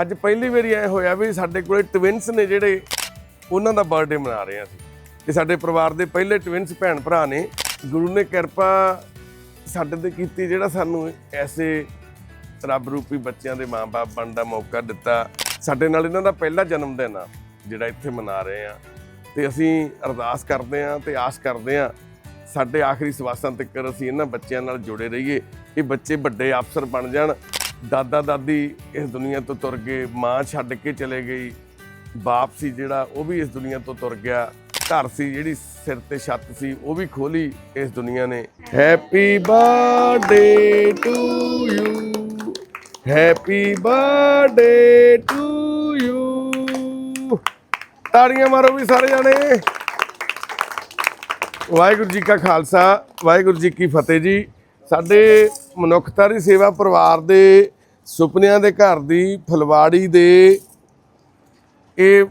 ਅੱਜ ਪਹਿਲੀ ਵਾਰੀ ਇਹ ਹੋਇਆ ਵੀ ਸਾਡੇ ਕੋਲੇ ਟਵਿੰਸ ਨੇ ਜਿਹੜੇ ਉਹਨਾਂ ਦਾ ਬਰਥਡੇ ਮਨਾ ਰਹੇ ਹਾਂ ਅਸੀਂ। ਤੇ ਸਾਡੇ ਪਰਿਵਾਰ ਦੇ ਪਹਿਲੇ ਟਵਿੰਸ ਭੈਣ ਭਰਾ ਨੇ। ਗੁਰੂ ਨੇ ਕਿਰਪਾ ਸਾਡੇ ਤੇ ਕੀਤੀ ਜਿਹੜਾ ਸਾਨੂੰ ਐਸੇ ਰੱਬ ਰੂਪੀ ਬੱਚਿਆਂ ਦੇ ਮਾਪੇ ਬਣਨ ਦਾ ਮੌਕਾ ਦਿੱਤਾ। ਸਾਡੇ ਨਾਲ ਇਹਨਾਂ ਦਾ ਪਹਿਲਾ ਜਨਮ ਦਿਨ ਆ, ਜਿਹੜਾ ਇੱਥੇ ਮਨਾ ਰਹੇ ਆ ਤੇ ਅਸੀਂ ਅਰਦਾਸ ਕਰਦੇ ਆ ਤੇ ਆਸ ਕਰਦੇ ਆ ਸਾਡੇ ਆਖਰੀ ਸਵਾਸਾਂ ਤੱਕ ਅਸੀਂ ਇਹਨਾਂ ਬੱਚਿਆਂ ਨਾਲ ਜੁੜੇ ਰਹੀਏ। ਇਹ ਬੱਚੇ ਵੱਡੇ ਅਫਸਰ ਬਣ ਜਾਣ। ਦਾਦਾ ਦਾਦੀ ਇਸ ਦੁਨੀਆ ਤੋਂ ਤੁਰ ਗਏ, ਮਾਂ ਛੱਡ ਕੇ ਚਲੇ ਗਈ, ਬਾਪ ਸੀ ਜਿਹੜਾ, ਉਹ ਵੀ ਇਸ ਦੁਨੀਆ ਤੋਂ ਤੁਰ ਗਿਆ, ਘਰ ਸੀ ਜਿਹੜੀ ਸਿਰ ਤੇ ਛੱਤ ਸੀ, ਉਹ ਵੀ ਖੋਲੀ ਇਸ ਦੁਨੀਆ ਨੇ। Happy birthday to you happy birthday to you ਤਾੜੀਆਂ ਮਾਰੋ ਵੀ ਸਾਰੇ ਜਾਣੇ। ਵਾਹਿਗੁਰੂ ਜੀ ਕਾ ਖਾਲਸਾ, ਵਾਹਿਗੁਰੂ ਜੀ ਕੀ ਫਤਿਹ ਜੀ। ਸਾਡੇ ਮਨੁੱਖਤਾ ਦੀ ਸੇਵਾ ਪਰਿਵਾਰ ਦੇ ਸੁਪਨਿਆਂ ਦੇ ਘਰ ਦੀ ਫਲਵਾੜੀ ਦੇ ਇਹ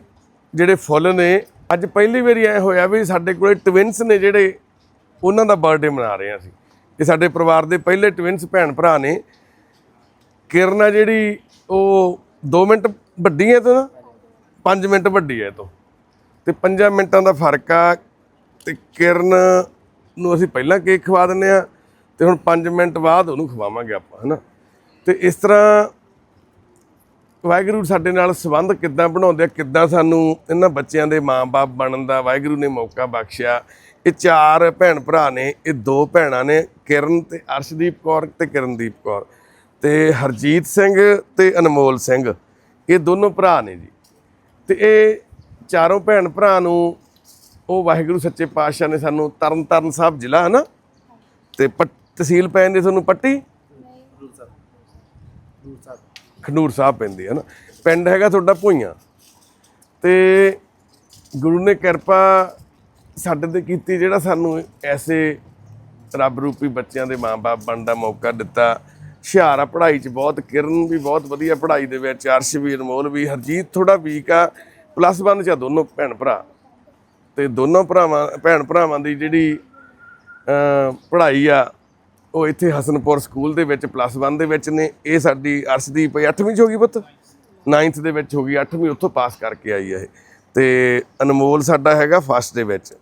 ਜਿਹੜੇ ਫੁੱਲ ਨੇ, ਅੱਜ ਪਹਿਲੀ ਵਾਰੀ ਐ ਹੋਇਆ ਵੀ ਸਾਡੇ ਕੋਲੇ ਟਵਿੰਸ ਨੇ ਜਿਹੜੇ ਉਹਨਾਂ ਦਾ ਬਰਥਡੇ ਮਨਾ ਰਹੇ ਹਾਂ ਅਸੀਂ। ਇਹ ਸਾਡੇ ਪਰਿਵਾਰ ਦੇ ਪਹਿਲੇ ਟਵਿੰਸ ਭੈਣ ਭਰਾ ਨੇ। ਕਿਰਨ ਆ ਜਿਹੜੀ ਉਹ 2 ਮਿੰਟ ਵੱਡੀ ਹੈ ਤੋਂ ਨਾ? 5 ਮਿੰਟ ਵੱਡੀ ਹੈ ਇਹ ਤੋਂ। ਤੇ 5 ਮਿੰਟਾਂ ਦਾ ਫ਼ਰਕ ਆ ਤੇ ਕਿਰਨ ਨੂੰ ਅਸੀਂ ਪਹਿਲਾਂ ਕੇਕ ਖਵਾ ਦਿੰਨੇ ਆ ਤੇ ਹੁਣ 5 ਮਿੰਟ ਬਾਅਦ ਉਹਨੂੰ ਖਵਾਵਾਂਗੇ ਆਪਾਂ, ਹਨਾ? ਤੇ ਇਸ ਤਰ੍ਹਾਂ ਵਾਹਿਗੁਰੂ ਸਾਡੇ ਨਾਲ ਸੰਬੰਧ ਕਿੱਦਾਂ ਬਣਾਉਂਦੇ ਆ, ਕਿੱਦਾਂ ਸਾਨੂੰ ਇਹਨਾਂ ਬੱਚਿਆਂ ਦੇ ਮਾਂ-ਬਾਪ ਬਣਨ ਦਾ ਵਾਹਿਗੁਰੂ ਨੇ ਮੌਕਾ ਬਖਸ਼ਿਆ। ਇਹ ਚਾਰ ਭੈਣ ਭਰਾ ਨੇ, ਇਹ ਦੋ ਭੈਣਾਂ ਨੇ, ਕਿਰਨ ਤੇ ਅਰਸ਼ਦੀਪ ਕੌਰ ਤੇ ਕਿਰਨਦੀਪ ਕੌਰ। ਤੇ ਹਰਜੀਤ ਸਿੰਘ ਤੇ ਅਨਮੋਲ ਸਿੰਘ, ਇਹ ਦੋਨੋਂ ਭਰਾ ਨੇ ਜੀ। ਤੇ ਇਹ ਚਾਰੋਂ ਭੈਣ ਭਰਾ ਨੂੰ ਉਹ ਵਾਹਿਗੁਰੂ ਸੱਚੇ ਪਾਤਸ਼ਾਹ ਨੇ ਸਾਨੂੰ ਤਰਨਤਾਰਨ ਸਾਹਿਬ ਜ਼ਿਲ੍ਹਾ ਹੈ ਨਾ ਤੇ ਪਟ- ਤਹਿਸੀਲ ਪੈ ਜਾਂਦੀ ਤੁਹਾਨੂੰ ਪੱਟੀ? ਖਨੂਰ ਸਾਹਿਬ। ਪੈਂਦੀ ਹੈ ਨਾ। ਪਿੰਡ ਹੈਗਾ ਤੁਹਾਡਾ ਭੋਈਆਂ। ਤੇ ਗੁਰੂ ਨੇ ਕਿਰਪਾ ਸਾਡੇ ਤੇ ਕੀਤੀ ਜਿਹੜਾ ਸਾਨੂੰ ਐਸੇ ਰੱਬ ਰੂਪੀ ਬੱਚਿਆਂ ਦੇ ਮਾਪੇ ਬਣਨ ਦਾ ਮੌਕਾ ਦਿੱਤਾ। ਹੁਸ਼ਿਆਰ ਆ ਪੜ੍ਹਾਈ 'ਚ ਬਹੁਤ, ਕਿਰਨ ਵੀ ਬਹੁਤ ਵਧੀਆ ਪੜ੍ਹਾਈ ਦੇ ਵਿੱਚ ਅਰਸ਼ ਵੀ ਅਨਮੋਲ ਵੀ, ਹਰਜੀਤ ਥੋੜਾ ਵੀਕ ਆ। ਪਲੱਸ 1 ਚ ਆ ਦੋਨੋਂ ਭੈਣ ਭਰਾ। ਤੇ ਦੋਨੋਂ ਭਰਾਵਾਂ, ਭੈਣ ਭਰਾਵਾਂ ਦੀ ਜਿਹੜੀ ਪੜ੍ਹਾਈ ਆ ਉਹ ਇੱਥੇ ਹਸਨਪੁਰ ਸਕੂਲ ਦੇ ਵਿੱਚ ਪਲੱਸ 1 ਦੇ ਵਿੱਚ ਨੇ। ਇਹ ਸਾਡੀ ਅਰਸ਼ਦੀਪ 8ਵੀਂ ਚ ਹੋ ਗਈ ਪੁੱਤ? 9th ਦੇ ਵਿੱਚ ਹੋ ਗਈ 8ਵੀਂ ਉੱਥੋਂ ਪਾਸ ਕਰਕੇ ਆਈ ਹੈ ਇਹ। ਤੇ ਅਨਮੋਲ ਸਾਡਾ ਹੈਗਾ ਫਸਟ ਦੇ ਵਿੱਚ।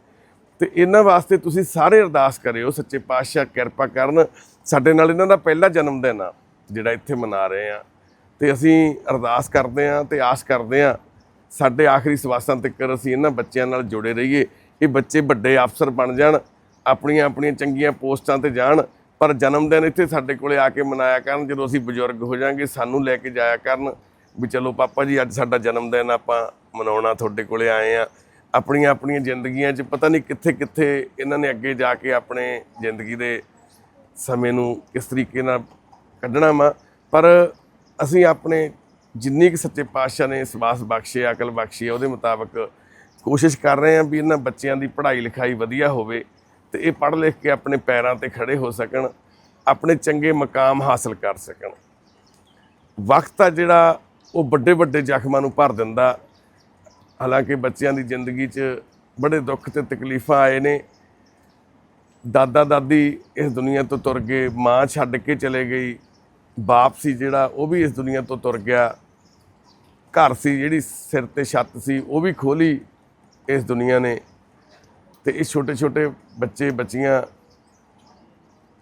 ਤੇ ਇਹਨਾਂ ਵਾਸਤੇ ਤੁਸੀਂ ਸਾਰੇ ਅਰਦਾਸ ਕਰਿਓ, ਸੱਚੇ ਪਾਤਸ਼ਾਹ ਕਿਰਪਾ ਕਰਨ। ਸਾਡੇ ਨਾਲ ਇਹਨਾਂ ਦਾ ਪਹਿਲਾ ਜਨਮ ਦਿਨ ਆ, ਜਿਹੜਾ ਇੱਥੇ ਮਨਾ ਰਹੇ ਆ। ਤੇ ਅਸੀਂ ਅਰਦਾਸ ਕਰਦੇ ਆ ਤੇ ਆਸ ਕਰਦੇ ਆ, ਸਾਡੇ ਆਖਰੀ ਸਵਾਸਾਂ ਤੱਕ ਅਸੀਂ ਇਹਨਾਂ ਬੱਚਿਆਂ ਨਾਲ ਜੁੜੇ ਰਹੀਏ। ਇਹ ਬੱਚੇ ਵੱਡੇ ਅਫਸਰ ਬਣ ਜਾਣ ਆਪਣੀਆਂ ਆਪਣੀਆਂ ਚੰਗੀਆਂ ਪੋਸਟਾਂ ਤੇ ਜਾਣ। ਪਰ ਜਨਮ ਦਿਨ ਇੱਥੇ ਸਾਡੇ ਕੋਲੇ ਆ ਕੇ ਮਨਾਇਆ ਕਰਨ, ਜਦੋਂ ਅਸੀਂ ਬਜ਼ੁਰਗ ਹੋ ਜਾਾਂਗੇ, ਸਾਨੂੰ ਲੈ ਕੇ ਜਾਇਆ ਕਰਨ ਵੀ ਚਲੋ ਪਾਪਾ ਜੀ, ਅੱਜ ਸਾਡਾ ਜਨਮ ਦਿਨ, ਆਪਾਂ ਮਨਾਉਣਾ ਤੁਹਾਡੇ ਕੋਲੇ ਆਏ ਆ ਆਪਣੀਆਂ ਆਪਣੀਆਂ ਜ਼ਿੰਦਗੀਆਂ 'ਚ ਪਤਾ ਨਹੀਂ ਕਿੱਥੇ ਕਿੱਥੇ ਇਹਨਾਂ ਨੇ ਅੱਗੇ ਜਾ ਕੇ ਆਪਣੇ ਜ਼ਿੰਦਗੀ ਦੇ ਸਮੇਂ ਨੂੰ ਕਿਸ ਤਰੀਕੇ ਨਾਲ ਕੱਢਣਾ ਵਾ। ਪਰ ਅਸੀਂ ਆਪਣੇ ਜਿੰਨੀ ਕਿ ਸੱਚੇ ਪਾਤਸ਼ਾਹ ਨੇ ਸਵਾਸ ਬਖਸ਼ੇ, ਅਕਲ ਬਖਸ਼ੀ, ਉਹਦੇ ਮੁਤਾਬਕ ਕੋਸ਼ਿਸ਼ ਕਰ ਰਹੇ ਹਾਂ ਵੀ ਇਹਨਾਂ ਬੱਚਿਆਂ ਦੀ ਪੜ੍ਹਾਈ ਲਿਖਾਈ ਵਧੀਆ ਹੋਵੇ। ਤੇ ਇਹ ਪੜ੍ਹ ਲਿਖ ਕੇ ਆਪਣੇ ਪੈਰਾਂ ਤੇ ਖੜੇ ਹੋ ਸਕਣ, ਆਪਣੇ ਚੰਗੇ ਮਕਾਮ ਹਾਸਲ ਕਰ ਸਕਣ। ਵਕਤ ਆ ਜਿਹੜਾ ਉਹ ਵੱਡੇ ਵੱਡੇ ਜ਼ਖਮਾਂ ਨੂੰ ਭਰ ਦਿੰਦਾ। ਹਾਲਾਂਕਿ ਬੱਚਿਆਂ ਦੀ ਜ਼ਿੰਦਗੀ 'ਚ ਬੜੇ ਦੁੱਖ ਤੇ ਤਕਲੀਫਾਂ ਆਏ ਨੇ। ਦਾਦਾ ਦਾਦੀ ਇਸ ਦੁਨੀਆ ਤੋਂ ਤੁਰ ਗਏ, ਮਾਂ ਛੱਡ ਕੇ ਚਲੇ ਗਈ, ਬਾਪ ਸੀ ਜਿਹੜਾ ਉਹ ਵੀ ਇਸ ਦੁਨੀਆ ਤੋਂ ਤੁਰ ਗਿਆ। ਘਰ ਸੀ ਜਿਹੜੀ ਸਿਰ ਤੇ ਛੱਤ ਸੀ, ਉਹ ਵੀ ਖੋਲੀ ਇਸ ਦੁਨੀਆ ਨੇ। ਤੇ ਇਹ ਛੋਟੇ ਛੋਟੇ ਬੱਚੇ ਬੱਚੀਆਂ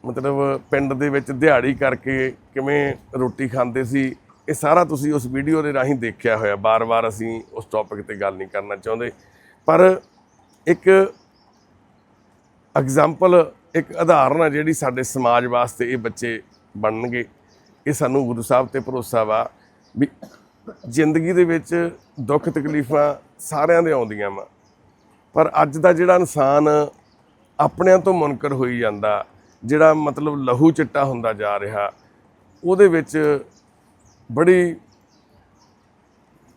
ਮਤਲਬ ਪਿੰਡ ਦੇ ਵਿੱਚ ਦਿਹਾੜੀ ਕਰਕੇ ਕਿਵੇਂ ਰੋਟੀ ਖਾਂਦੇ ਸੀ, ਇਹ ਸਾਰਾ ਤੁਸੀਂ ਉਸ ਵੀਡੀਓ ਦੇ ਰਾਹੀਂ ਦੇਖਿਆ ਹੋਇਆ। ਬਾਰ-ਬਾਰ ਅਸੀਂ ਉਸ ਟੌਪਿਕ ਤੇ ਗੱਲ ਨਹੀਂ ਕਰਨਾ ਚਾਹੁੰਦੇ। ਪਰ ਇੱਕ ਐਗਜ਼ਾਮਪਲ ਇੱਕ ਉਦਾਹਰਨ ਆ ਜਿਹੜੀ ਸਾਡੇ ਸਮਾਜ ਵਾਸਤੇ ਇਹ ਬੱਚੇ ਬਣਨਗੇ। ਇਹ ਸਾਨੂੰ ਗੁਰੂ ਸਾਹਿਬ ਤੇ ਭਰੋਸਾ ਵਾ ਵੀ ਜ਼ਿੰਦਗੀ ਦੇ ਵਿੱਚ ਦੁੱਖ ਤਕਲੀਫਾਂ ਸਾਰਿਆਂ ਦੇ ਆਉਂਦੀਆਂ ਵਾ। ਪਰ ਅੱਜ ਦਾ ਜਿਹੜਾ ਇਨਸਾਨ ਆਪਣਿਆਂ ਤੋਂ ਮੁਨਕਰ ਹੋਈ ਜਾਂਦਾ, ਜਿਹੜਾ ਮਤਲਬ ਲਹੂ ਚਿੱਟਾ ਹੁੰਦਾ ਜਾ ਰਿਹਾ, ਉਹਦੇ ਵਿੱਚ ਬੜੀ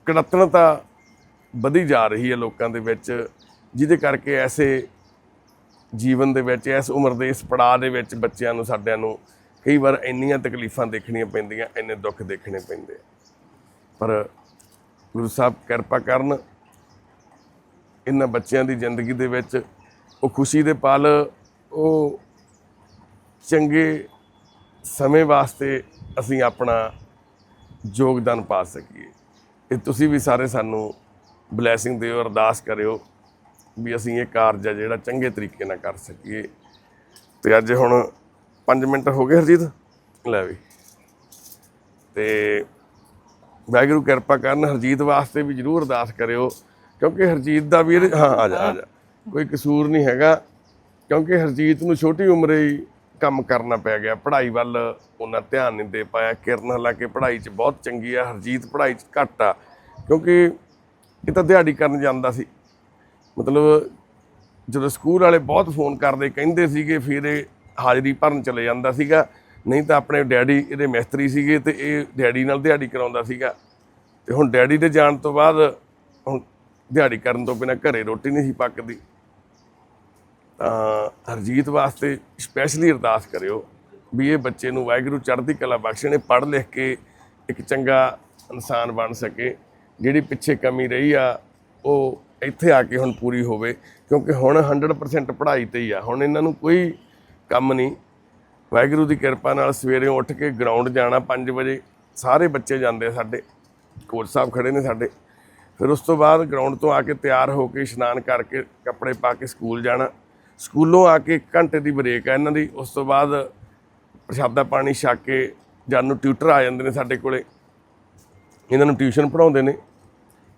ਕੜਤਣਤਾ ਵਧੀ ਜਾ ਰਹੀ ਹੈ ਲੋਕਾਂ ਦੇ ਵਿੱਚ, ਜਿਹਦੇ ਕਰਕੇ ਐਸੇ ਜੀਵਨ ਦੇ ਵਿੱਚ ਇਸ ਉਮਰ ਦੇ, ਇਸ ਪੜਾਅ ਦੇ ਵਿੱਚ ਬੱਚਿਆਂ ਨੂੰ, ਸਾਡਿਆਂ ਨੂੰ ਕਈ ਵਾਰ ਇੰਨੀਆਂ ਤਕਲੀਫਾਂ ਦੇਖਣੀਆਂ ਪੈਂਦੀਆਂ, ਇੰਨੇ ਦੁੱਖ ਦੇਖਣੇ ਪੈਂਦੇ ਪਰ ਗੁਰੂ ਸਾਹਿਬ ਕਿਰਪਾ ਕਰਨ ਇਹਨਾਂ ਬੱਚਿਆਂ ਦੀ ਜ਼ਿੰਦਗੀ ਦੇ ਵਿੱਚ ਉਹ ਖੁਸ਼ੀ ਦੇ ਪਲ, ਉਹ ਚੰਗੇ ਸਮੇਂ ਵਾਸਤੇ ਅਸੀਂ ਆਪਣਾ ਯੋਗਦਾਨ ਪਾ ਸਕੀਏ। ਇਹ ਤੁਸੀਂ ਵੀ ਸਾਰੇ ਸਾਨੂੰ ਬਲੇਸਿੰਗ ਦਿਓ, ਅਰਦਾਸ ਕਰਿਓ ਵੀ ਅਸੀਂ ਇਹ ਕਾਰਜ ਆ ਜਿਹੜਾ ਚੰਗੇ ਤਰੀਕੇ ਨਾਲ ਕਰ ਸਕੀਏ। ਤੇ ਅੱਜ ਹੁਣ 5 ਮਿੰਟ ਹੋ ਗਏ ਹਰਜੀਤ? ਲੈ ਵੀ। ਤੇ ਵਾਹਿਗੁਰੂ ਕਿਰਪਾ ਕਰਨ, ਹਰਜੀਤ ਵਾਸਤੇ ਵੀ ਜਰੂਰ ਅਰਦਾਸ ਕਰਿਓ ਕਿਉਂਕਿ ਹਰਜੀਤ ਦਾ ਵੀ ਇਹਦੇ- ਹਾਂ, ਆ ਜਾ ਆ ਜਾ। ਕੋਈ ਕਸੂਰ ਨਹੀਂ ਹੈਗਾ, ਕਿਉਂਕਿ ਹਰਜੀਤ ਨੂੰ ਛੋਟੀ ਉਮਰੇ ਹੀ ਕੰਮ ਕਰਨਾ ਪੈ ਗਿਆ। ਪੜ੍ਹਾਈ ਵੱਲ ਉਹਨਾਂ ਧਿਆਨ ਨਹੀਂ ਦੇ ਪਾਇਆ। ਕਿਰਨ ਹਾਲਾਂਕਿ ਪੜ੍ਹਾਈ 'ਚ ਬਹੁਤ ਚੰਗੀ ਆ, ਹਰਜੀਤ ਪੜ੍ਹਾਈ 'ਚ ਘੱਟ ਆ। ਕਿਉਂਕਿ ਇਹ ਤਾਂ ਦਿਹਾੜੀ ਕਰਨ ਜਾਂਦਾ ਸੀ। ਮਤਲਬ ਜਦੋਂ ਸਕੂਲ ਵਾਲੇ ਬਹੁਤ ਫੋਨ ਕਰਦੇ, ਕਹਿੰਦੇ ਸੀਗੇ, ਫਿਰ ਇਹ ਹਾਜ਼ਰੀ ਭਰਨ ਚਲੇ ਜਾਂਦਾ ਸੀਗਾ। ਨਹੀਂ ਤਾਂ ਆਪਣੇ ਡੈਡੀ, ਇਹਦੇ ਮਿਸਤਰੀ ਸੀਗੇ ਤੇ ਇਹ ਡੈਡੀ ਨਾਲ ਦਿਹਾੜੀ ਕਰਾਉਂਦਾ ਸੀਗਾ। ਤੇ ਹੁਣ ਡੈਡੀ ਦੇ ਜਾਣ ਤੋਂ ਬਾਅਦ ਹੁਣ ਦਿਹਾੜੀ ਕਰਨ ਤੋਂ ਬਿਨਾਂ ਘਰੇ ਰੋਟੀ ਨਹੀਂ ਸੀ ਪੱਕਦੀ। ਤਾਂ ਹਰਜੀਤ ਵਾਸਤੇ ਸਪੈਸ਼ਲੀ ਅਰਦਾਸ ਕਰਿਓ ਵੀ ਇਹ ਬੱਚੇ ਨੂੰ ਵਾਹਿਗੁਰੂ ਚੜ੍ਹਦੀ ਕਲਾ ਬਖਸ਼ਣੇ ਪੜ੍ਹ ਲਿਖ ਕੇ ਇੱਕ ਚੰਗਾ ਇਨਸਾਨ ਬਣ ਸਕੇ। ਜਿਹੜੀ ਪਿੱਛੇ ਕਮੀ ਰਹੀ ਆ, ਉਹ ਇੱਥੇ ਆ ਕੇ ਹੁਣ ਪੂਰੀ ਹੋਵੇ, ਕਿਉਂਕਿ ਹੁਣ 100% ਪੜ੍ਹਾਈ ਤੇ ਹੀ ਆ। ਹੁਣ ਇਹਨਾਂ ਨੂੰ ਕੋਈ ਕੰਮ ਨਹੀਂ। ਵਾਹਿਗੁਰੂ ਦੀ ਕਿਰਪਾ ਨਾਲ ਸਵੇਰੇ ਉੱਠ ਕੇ ਗਰਾਊਂਡ ਜਾਣਾ 5 ਵਜੇ। ਸਾਰੇ ਬੱਚੇ ਜਾਂਦੇ ਆ ਸਾਡੇ। ਕੋਚ ਸਾਹਿਬ ਖੜੇ ਨੇ ਸਾਡੇ। ਫਿਰ ਉਸ ਤੋਂ ਬਾਅਦ ਗਰਾਊਂਡ ਤੋਂ ਆ ਕੇ ਤਿਆਰ ਹੋ ਕੇ ਇਸ਼ਨਾਨ ਕਰਕੇ ਕੱਪੜੇ ਪਾ ਕੇ ਸਕੂਲ ਜਾਣਾ। ਸਕੂਲੋਂ ਆ ਕੇ ਇੱਕ ਘੰਟੇ ਦੀ ਬ੍ਰੇਕ ਹੈ ਇਹਨਾਂ ਦੀ। ਉਸ ਤੋਂ ਬਾਅਦ ਪ੍ਰਸ਼ਾਦਾ ਪਾਣੀ ਛਕ ਕੇ ਜਦ ਨੂੰ ਟਿਊਟਰ ਆ ਜਾਂਦੇ ਨੇ ਸਾਡੇ ਕੋਲੇ। ਇਹਨਾਂ ਨੂੰ ਟਿਊਸ਼ਨ ਪੜਾਉਂਦੇ ਨੇ।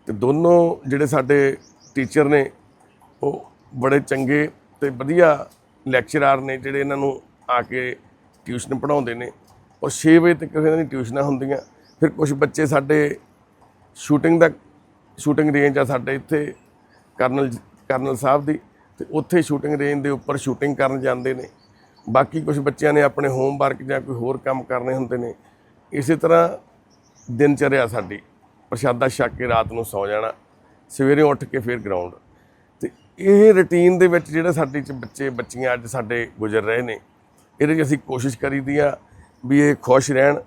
ਤੇ ਦੋਨੋਂ ਜਿਹੜੇ ਸਾਡੇ ਟੀਚਰ ਨੇ, ਉਹ ਬੜੇ ਚੰਗੇ ਤੇ ਵਧੀਆ ਲੈਕਚਰਰ ਨੇ ਜਿਹੜੇ ਇਹਨਾਂ ਨੂੰ ਆ ਕੇ ਟਿਊਸ਼ਨ ਪੜਾਉਂਦੇ ਨੇ। ਔਰ 6 ਵਜੇ ਤੱਕ ਇਹਨਾਂ ਦੀ ਟਿਊਸ਼ਨਾਂ ਹੁੰਦੀਆਂ। ਫਿਰ ਕੁਝ ਬੱਚੇ ਸਾਡੇ ਸ਼ੂਟਿੰਗ ਦਾ ਸ਼ੂਟਿੰਗ ਰੇਂਜ ਆ ਸਾਡੇ ਇੱਥੇ, ਕਰਨਲ ਕਰਨਲ ਸਾਹਿਬ ਦੀ, ਤੇ ਉੱਥੇ ਸ਼ੂਟਿੰਗ ਰੇਂਜ ਦੇ ਉੱਪਰ ਸ਼ੂਟਿੰਗ ਕਰਨ ਜਾਂਦੇ ਨੇ। ਬਾਕੀ ਕੁਝ ਬੱਚਿਆਂ ਨੇ ਆਪਣੇ ਹੋਮਵਰਕ ਜਾਂ ਕੋਈ ਹੋਰ ਕੰਮ ਕਰਨੇ ਹੁੰਦੇ ਨੇ, ਇਸੇ ਤਰ੍ਹਾਂ ਦਿਨ ਚਰਿਆ ਸਾਡੀ। ਪ੍ਰਸ਼ਾਦਾ ਛਕ ਕੇ ਰਾਤ ਨੂੰ ਸੌ ਜਾਣਾ, ਸਵੇਰੇ ਉੱਠ ਕੇ ਫਿਰ ਗਰਾਊਂਡ ਤੇ ਇਹ ਰੁਟੀਨ ਦੇ ਵਿੱਚ ਜਿਹੜਾ ਸਾਡੇ ਚ ਬੱਚੇ, ਬੱਚੀਆਂ ਅੱਜ ਸਾਡੇ ਗੁਜ਼ਰ ਰਹੇ ਨੇ, ਇਹਦੇ 'ਚ ਅਸੀਂ ਕੋਸ਼ਿਸ਼ ਕਰੀਦੀ ਆ ਵੀ ਇਹ ਖੁਸ਼ ਰਹਿਣ,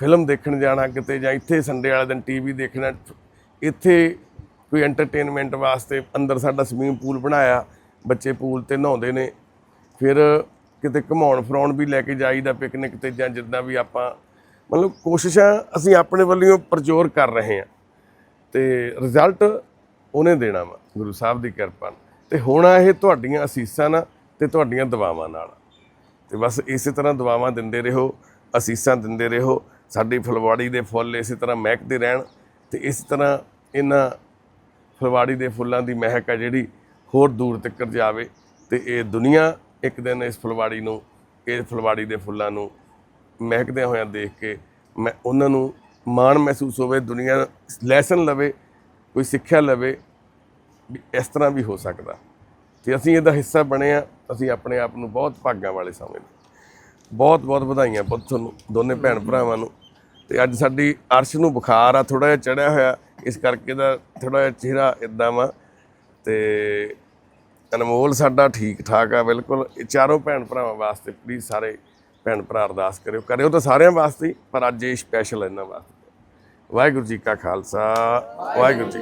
ਫਿਲਮ ਦੇਖਣ ਜਾਣਾ ਕਿਤੇ ਜਾਂ ਇੱਥੇ ਸੰਡੇ ਵਾਲੇ ਦਿਨ ਟੀਵੀ ਦੇਖਣਾ ਇੱਥੇ ਕੋਈ ਐਂਟਰਟੇਨਮੈਂਟ ਵਾਸਤੇ ਅੰਦਰ ਸਾਡਾ ਸਵੀਮਿੰਗ ਪੂਲ ਬਣਾਇਆ, ਬੱਚੇ ਪੂਲ ਤੇ ਨਹਾਉਂਦੇ ਨੇ। ਫਿਰ ਕਿਤੇ ਘੁਮਾਉਣ ਫਰਾਉਣ ਵੀ ਲੈ ਕੇ ਜਾਈਦਾ ਪਿਕਨਿਕ ਤੇ ਜਾਂ ਜਿੱਦਾਂ ਵੀ ਆਪਾਂ, ਮਤਲਬ ਕੋਸ਼ਿਸ਼ਾਂ ਅਸੀਂ ਆਪਣੇ ਵੱਲੋਂ ਪ੍ਰਚੋਰ ਕਰ ਰਹੇ ਹਾਂ। ਤੇ ਰਿਜ਼ਲਟ ਉਹਨੇ ਦੇਣਾ ਵਾ, ਗੁਰੂ ਸਾਹਿਬ ਦੀ ਕਿਰਪਾ ਨਾਲ। ਤੇ ਹੋਣਾ ਇਹ ਤੁਹਾਡੀਆਂ ਅਸੀਸਾਂ ਨਾਲ ਤੇ ਤੁਹਾਡੀਆਂ ਦੁਆਵਾਂ ਨਾਲ। ਤੇ ਬਸ ਇਸੇ ਤਰ੍ਹਾਂ ਦੁਆਵਾਂ ਦਿੰਦੇ ਰਹੋ, ਅਸੀਸਾਂ ਦਿੰਦੇ ਰਹੋ। ਸਾਡੀ ਫਲਵਾੜੀ ਦੇ ਫੁੱਲ ਇਸੇ ਤਰ੍ਹਾਂ ਮਹਿਕਦੇ ਰਹਿਣ ਤੇ ਇਸ ਤਰ੍ਹਾਂ ਇਹਨਾਂ ਫੁਲਵਾੜੀ ਦੇ ਫੁੱਲਾਂ ਦੀ ਮਹਿਕ ਆ ਜਿਹੜੀ ਹੋਰ ਦੂਰ ਤੱਕ ਜਾਵੇ ਤੇ ਇਹ ਦੁਨੀਆ ਇੱਕ ਦਿਨ ਇਸ ਫੁਲਵਾੜੀ ਨੂੰ, ਇਹ ਫੁਲਵਾੜੀ ਦੇ ਫੁੱਲਾਂ ਨੂੰ ਮਹਿਕਦਿਆਂ ਹੋਇਆਂ ਦੇਖ ਕੇ ਮੈਂ ਉਹਨਾਂ ਨੂੰ ਮਾਣ ਮਹਿਸੂਸ ਹੋਵੇ, ਦੁਨੀਆ ਲੈਸਨ ਲਵੇ, ਕੋਈ ਸਿੱਖਿਆ ਲਵੇ ਵੀ ਇਸ ਤਰ੍ਹਾਂ ਵੀ ਹੋ ਸਕਦਾ। ਤੇ ਅਸੀਂ ਇਹਦਾ ਹਿੱਸਾ ਬਣੇ ਆ ਅਸੀਂ ਆਪਣੇ ਆਪ ਨੂੰ ਬਹੁਤ ਭਾਗਾਂ ਵਾਲੇ ਸਮਝਦੇ ਬਹੁਤ ਬਹੁਤ ਵਧਾਈਆਂ ਪੁੱਤ ਤੁਹਾਨੂੰ, ਦੋਨੇ ਭੈਣ ਭਰਾਵਾਂ ਨੂੰ। ਤੇ ਅੱਜ ਸਾਡੀ ਅਰਸ਼ ਨੂੰ ਬੁਖਾਰ ਆ ਥੋੜਾ ਜਿਹਾ ਚੜਿਆ ਹੋਇਆ ਇਸ ਕਰਕੇ ਦਾ ਥੋੜਾ ਜਿਹਾ ਚਿਹਰਾ ਇਦਾਂ ਵਾ ਤੇ ਅਨਮੋਲ ਸਾਡਾ ਠੀਕ ਠਾਕ ਆ ਬਿਲਕੁਲ। ਇਹ ਚਾਰੋਂ ਭੈਣ ਭਰਾਵਾਂ ਵਾਸਤੇ ਪਲੀਜ਼ ਸਾਰੇ ਭੈਣ ਭਰਾ ਅਰਦਾਸ ਕਰਿਓ। ਕਰਿਓ ਤਾਂ ਸਾਰਿਆਂ ਵਾਸਤੇ ਹੀ, ਪਰ ਅੱਜ ਇਹ ਸਪੈਸ਼ਲ ਇਹਨਾਂ ਵਾਸਤੇ। ਵਾਹਿਗੁਰੂ ਜੀ ਕਾ ਖਾਲਸਾ ਵਾਹਿਗੁਰੂ ਜੀ